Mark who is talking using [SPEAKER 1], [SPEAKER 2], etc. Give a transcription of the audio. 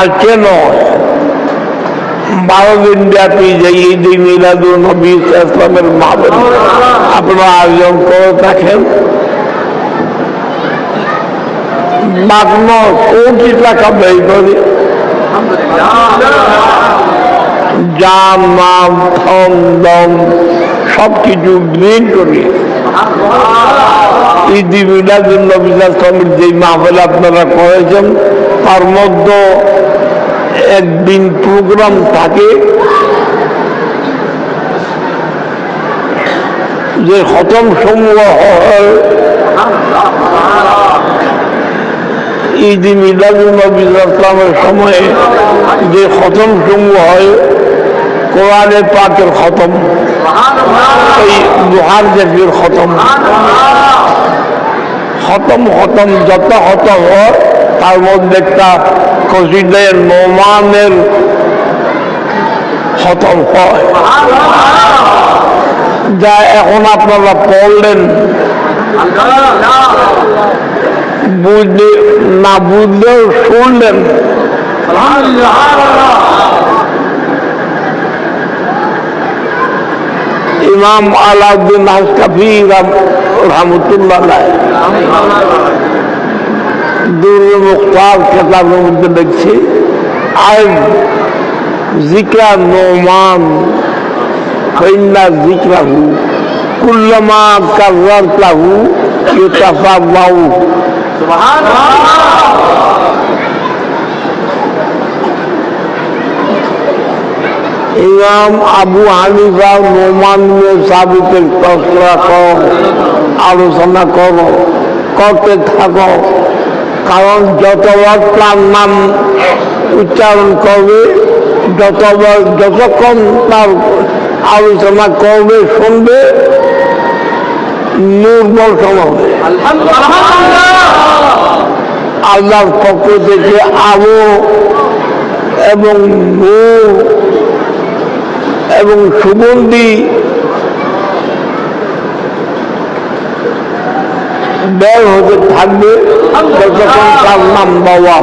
[SPEAKER 1] আজকে কেন? বারো দিন ব্যাপী যে ঈদ মিলাদুল নবী ইসলামের মাহবিল আপনারা আয়োজন করে থাকেন। কোটি টাকা ব্যয় করে। যান নাম থম দম সব কিছু গ্রহণ করি। ঈদ মিলাদুল নবী ইসলামের যে মাহফিল আপনারা করেছেন, তার মধ্যে একদিন প্রোগ্রাম থাকে যে খতম সমূহ হয়। ঈদ মিলাদুল নবী ইসলামের সময়ে যে খতম সমূহ হয়, কোরআনে পাকের খতম। এই লোহার জাতির খতম। খতম খতম যত খতম হয়। তার মধ্যে একটা কসিদের নোমানের খতম হয়। যা এখন আপনারা পড়লেন। বুঝলে, না বুঝলেও শুনলেন। ইমাম আলাউদ্দিন হাসকাফি রহমতুল্লাহ মধ্যে দেখছি। আর জিকরা নোমান, ফইন্না জিকরাহু, কুল্লামা কাররার বাউ ইমাম আবু হানিফা নোমান সাবিতের তসরা কর, আলোচনা করো, করতে থাকো। কারণ যতবার তার নাম উচ্চারণ করবে যতবার যতক্ষণ তার আলোচনা করবে, শুনবে নির্বর্ষণ হবে। আল্লাহর পক্ষ থেকে আলো এবং নূর এবং সুগন্ধি বের হতে থাকবে। যতক্ষণ তার নাম বাবা